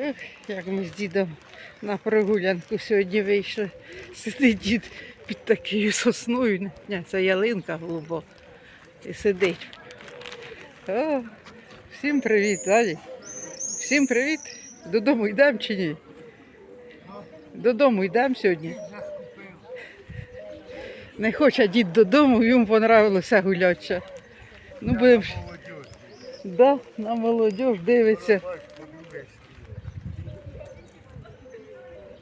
Ех, як ми з дідом на прогулянку сьогодні вийшли. Сидить дід під такою сосною. Це ялинка голубо. І сидить. О, всім привіт, Далі. Всім привіт. Додому йдемо чи ні? Додому йдемо сьогодні. Не хоче дід додому, йому понравилося гуляче. Ну, будемо. Да, на молодь дивиться.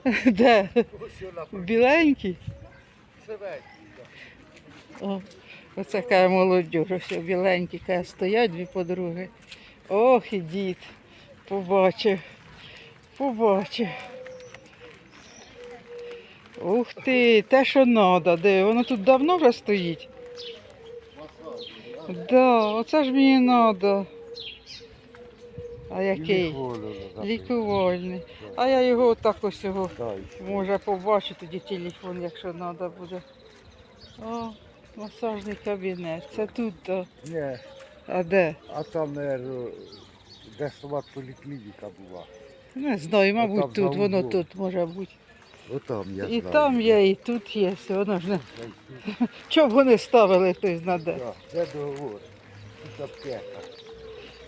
Де? Біленький? О, оце каже молодь, ось біленькі каже, стоять дві подруги. Ох, і дід. Побачив. Побачив. Ух ти, те, що треба, де воно тут давно вже стоїть. Да, оце ж мені треба. А який? Лікувальний. А я його отак ось його може побачу тоді телефон, якщо треба буде. О, масажний кабінет. Це тут, да. Ні, А де? а там, наверное, де сама поліклініка була. Не знаю, мабуть, тут, воно тут може бути. Отам я І знаю. там є, і тут є. Воно ж не. Чого б вони ставили, хтось. Так, Де договор? Тут аптека.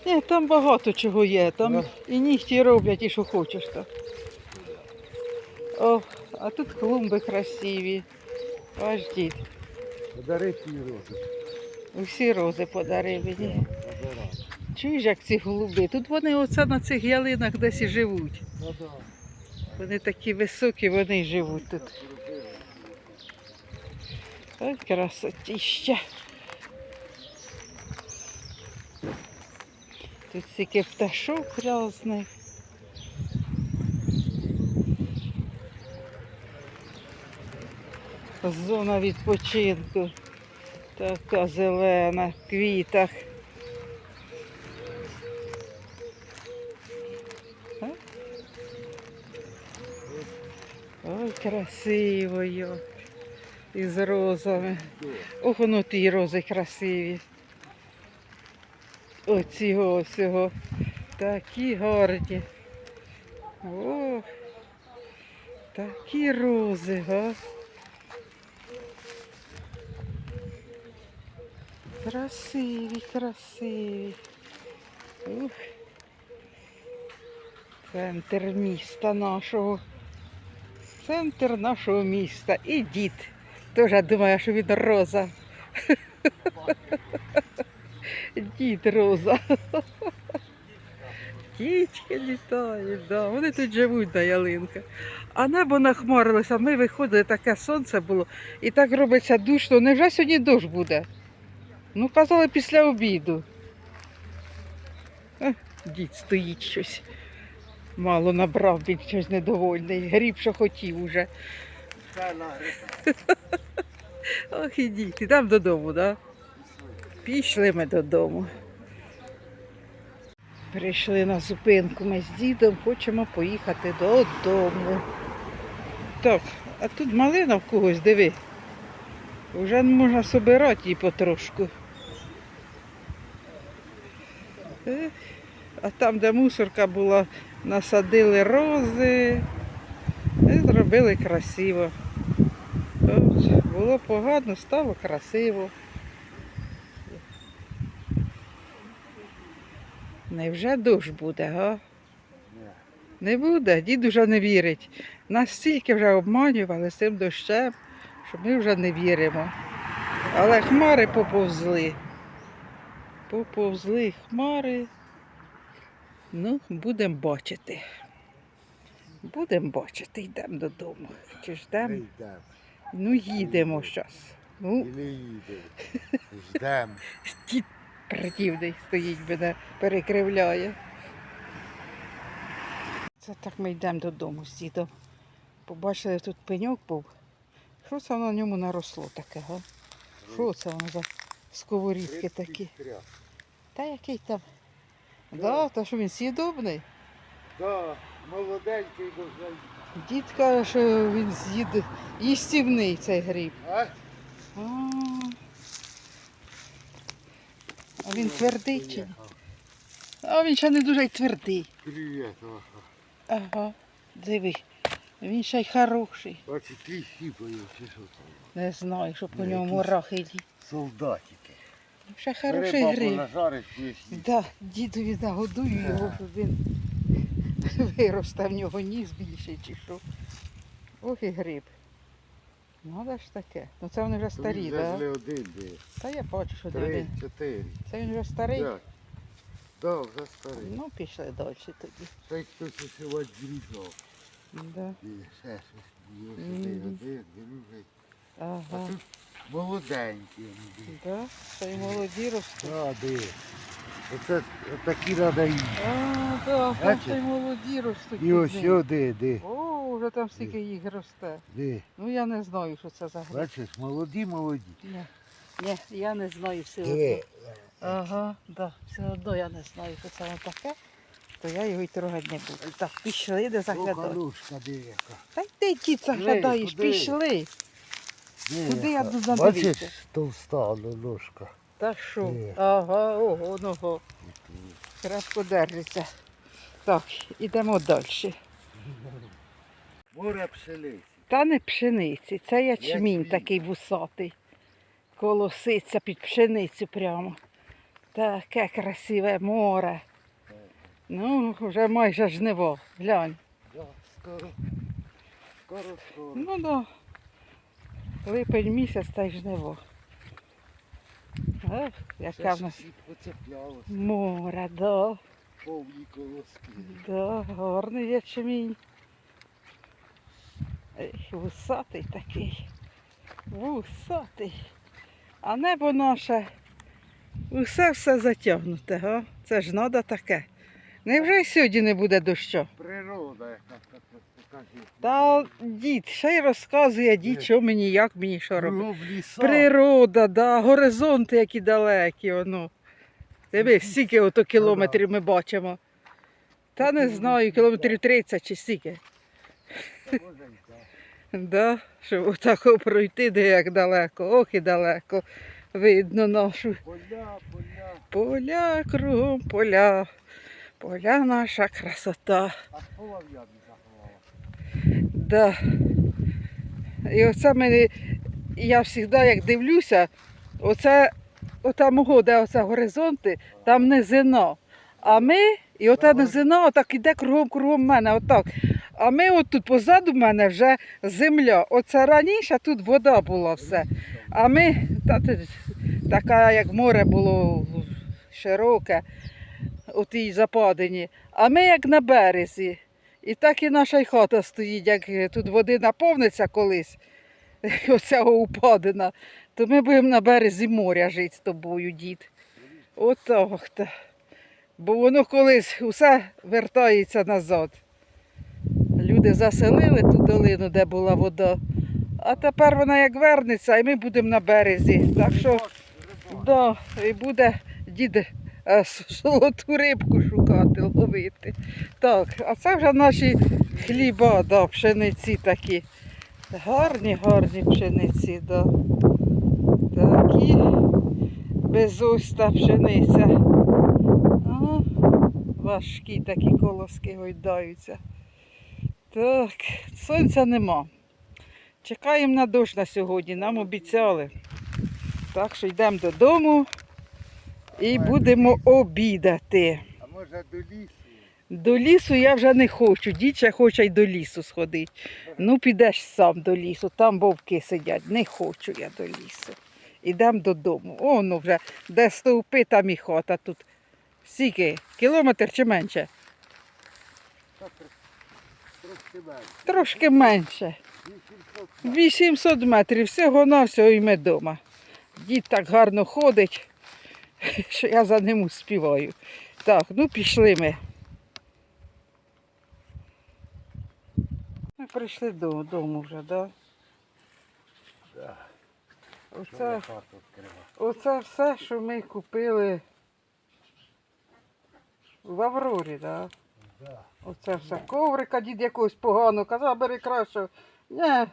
Ні, там багато чого є. Там Да. і нігті роблять, і що хочеш там. О, а тут клумби красиві. Ваш дід. Подари ці рози. Усі рози подарив мені. Чуєш, як ці голуби? Тут вони оце на цих ялинах десь і живуть. Ну. Вони такі високі, вони живуть тут. Ой, красотіща. Тут стільки пташок різних. Зона відпочинку. Така зелена, в квітах. Ой, красиво. Із розами. Ох, воно ті рози красиві. Оці ось його. Такі гарні. Ох. Такі рози, га. Красиві, красиві. Ух. Центр міста нашого. Центр нашого міста. І дід. Теж думає, що він роза. Дід роза. Птічки літають, да. вони тут живуть на ялинка. А небо нахмарилося, ми виходили, таке сонце було, і так робиться душно. Невже сьогодні дощ буде? Ну, казали після обіду. Ех, дід стоїть щось. Мало набрав, він щось недовольний. Гріб, що хотів уже. Ох, ідіть, ідемо додому, так? Да? Пішли ми додому. Прийшли на зупинку ми з дідом, хочемо поїхати додому. Так, а тут малина в когось, диви. Вже можна собирати її потрошку. А там, де мусорка була, насадили рози і зробили красиво. Було погано, стало красиво. Невже дощ буде, га? Не буде, дід вже не вірить. Нас стільки вже обманювали з цим дощем, що ми вже не віримо. Але хмари поповзли. Поповзли хмари. Ну, будемо бачити. Будемо бачити, йдемо додому. Чи ждемо? Ну, їдемо зараз. І Ну, не їдемо. Ждемо. дід противний стоїть, мене перекривляє. Це так ми йдемо додому з дідом. Побачили, тут пеньок був. Що це на ньому наросло таке, га? Що це воно за сковорідки такі? Та який там? Да, та що він сідобний. Так, молоденький дуже. Дід каже, що він з'їд їстівний цей гриб. А? А, а він твердий чи ні? А він ще не дуже й твердий. Привіт. ага. Ага, диви. Він ще й хороший. Бачиш, кліщі поїв, чи що там? Не знаю, що по ньому якісь- рахи. Солдатики. Ще хороший гриб. нажариш кліщі. Да, дідові нагодую його, щоб він виросте в нього ніс більший чи що. Ох і гриб. Надо ж таке. Ну це вони вже старі, так? Да? один, де. Та я бачу, що Три, один. чотири, Це він вже старий. п'ять. Да, вже старий. Ну, пішли далі тоді. Ще й хтось усівати зрізав. Да. І ще щось. Було сюди Мгм. один, другий. А Ага. тут молоденькі. вони. Да. Ще й молоді ростуть. Да, де. Оце такі треба їсти. А, да, там ще й молоді ростуть. І ось сюди, де, О, вже там стільки їх росте. де. Ну я не знаю, що це за гриб. Бачиш, молоді, молоді. Ні, ні, я не знаю все Диви. одно. Ага, да, все одно я не знаю, що це воно таке, то я його й трогати не буду. Так, пішли, де О, заглядати. калушка, де яка. Та й ти дід заглядаєш, куди? пішли. Де Куди я яка? тут задивитися? Бачиш, товста ложка. Та що? Ага, ого, ного. Крапко держиться. Так, ідемо далі. Море пшениці. Та не пшениці, це ячмінь Ячмінь. такий вусатий. Колоситься під пшеницю прямо. Таке красиве море. Ну, вже майже жниво. Глянь. Да, скоро. Скоро, скоро. Ну да. Липень місяць та й жниво. Ех, яка в нас поцеплялося. море, да, Повні колоски. да, гарний ячмінь. Ех, Вусатий такий. Вусатий. А небо наше усе все затягнуте, га? Це ж надо таке. Невже й сьогодні не буде дощу? Природа, яка так покажи. Та дід, ще й розказує дід, що мені, як мені, що робити. Природа, да, горизонти які далекі, воно. Дивись, скільки ото кілометрів ми бачимо. Та не знаю, кілометрів 30 чи стільки. Да, щоб отако пройти, де як далеко, ох і далеко. Видно нашу Поля, поля. поля кругом поля. Поля наша красота. А полов'я заховала. Да. І оце мене, я завжди як дивлюся, оце, ота мого, де оце горизонти, там низина. А ми, і ота низина отак іде кругом кругом мене, отак. А ми отут позаду мене вже земля. Оце раніше тут вода була все. А ми, та, така як море було широке, у тій западині. А ми як на березі. І так і наша хата стоїть, як тут води наповниться колись, оця упадина, то ми будемо на березі моря жити з тобою, дід. Отак. Бо воно колись усе вертається назад. Люди заселили ту долину, де була вода. А тепер вона як вернеться, і ми будемо на березі. Так що, да, і буде дід е, золоту рибку шукати, ловити. Так, а це вже наші хліба, да, пшениці такі. Гарні, гарні пшениці, да. Такі безоста пшениця. Ага. Важкі такі колоски гойдаються. Так, сонця нема. Чекаємо на дощ на сьогодні, нам обіцяли. Так що йдемо додому і будемо обідати. А може до лісу? До лісу я вже не хочу. Ще хоче й до лісу сходити. Ну, підеш сам до лісу, там вовки сидять. Не хочу я до лісу. Ідемо додому. О, ну вже де стовпи, там і хата тут. Скільки? Кілометр чи менше? Трошки менше. Трошки менше. 800 800 метрів, всього на всього і ми вдома. Дід так гарно ходить, що я за ним успіваю. Так, ну пішли ми. Ми прийшли додому вже, так? Да? Да. Оце, оце все, що ми купили в Аврорі, так? Да? Да. Оце все. Коврика дід якогось поганого. Казав, бери краще. Ні,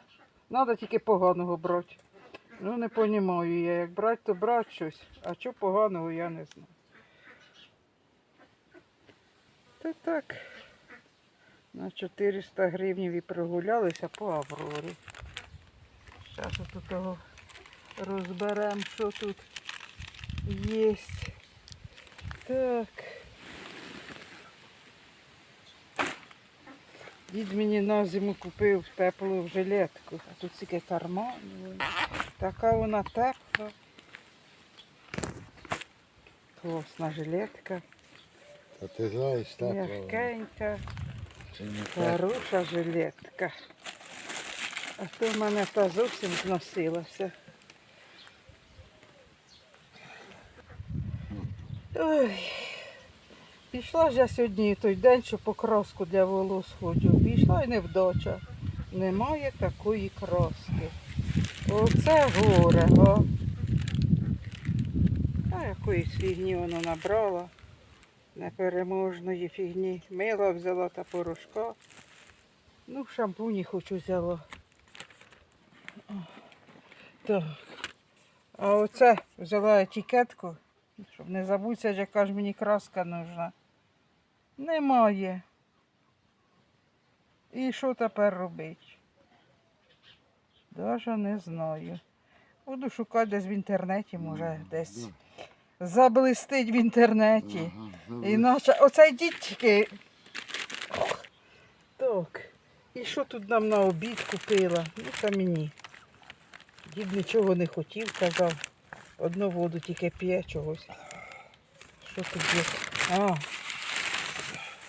треба тільки поганого брати. Ну не розумію я. Як брати, то брати щось. А що поганого, я не знаю. Та так. На 400 гривень і прогулялися по Аврорі. Зараз тут того розберемо, що тут є. Так. Дід мені на зиму купив теплу жилетку, а тут тільки карман. Така вона тепла. Класна жилетка, Та ти знаєш, не так. хороша жилетка. А то в мене та зовсім зносилася. Ой. Пішла ж я сьогодні той день, що покраску для волос ходжу. Пішла і невдача. Немає такої краски. Оце горе, го. А якоїсь фігні воно набрала. Непереможної фігні. Мила взяла та порошка. Ну, шампуні хочу взяла. Так. А оце взяла етикетку, щоб не забутися, яка ж мені краска нужна. Немає. І що тепер робити? Даже не знаю. Буду шукати десь в інтернеті, може, десь заблистить в інтернеті. Іначе оцей дід тільки. Так. І що тут нам на обід купила? Ну, та мені. Дід нічого не хотів, казав. Одну воду тільки п'є чогось. Що тут є? А.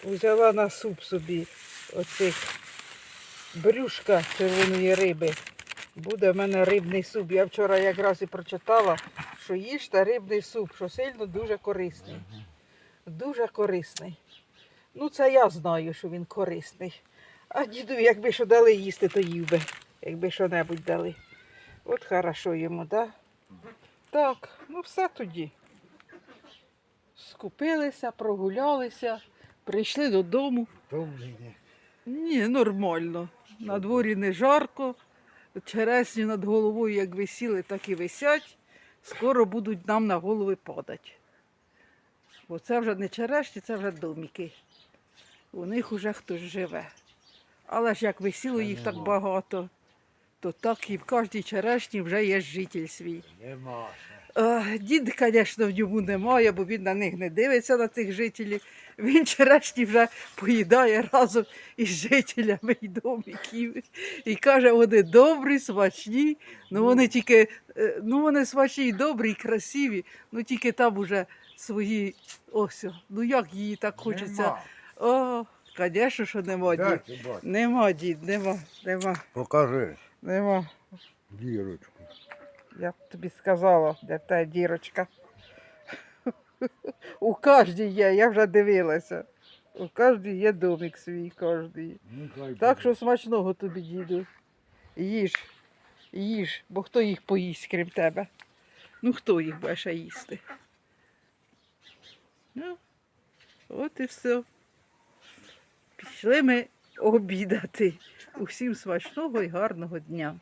Взяла на суп собі оцих брюшка червоної риби. Буде в мене рибний суп. Я вчора якраз і прочитала, що їжте рибний суп, що сильно дуже корисний. Дуже корисний. Ну, це я знаю, що він корисний. А діду, якби що дали їсти, то їв би, якби що-небудь дали. От хорошо йому, да? Так, ну все тоді. Скупилися, прогулялися, прийшли додому. Втомлені. Ні, нормально. На дворі не жарко. Чересні над головою як висіли, так і висять. Скоро будуть нам на голови падати. Бо це вже не черешні, це вже доміки. У них уже хтось живе. Але ж як висіло їх так багато, то так і в кожній черешні вже є житель свій. Нема. Дід, звісно, в ньому немає, бо він на них не дивиться на цих жителів. Він черешні вже поїдає разом із жителями і домиків. І каже, вони добрі, смачні. Ну вони тільки, е, ну вони смачні, і добрі, і красиві. Ну тільки там уже свої. Ось, ну як її так хочеться. Нема. О, звісно, що нема дід. Нема дід, нема, нема, Покажи нема. дірочку. Я б тобі сказала, де та дірочка. У кожній є, я вже дивилася. У кожній є домик свій, кожний. Так що смачного тобі, діду. Їж, їж, бо хто їх поїсть, крім тебе? Ну хто їх буде ще їсти? Ну, от і все. Пішли ми обідати. Усім смачного і гарного дня.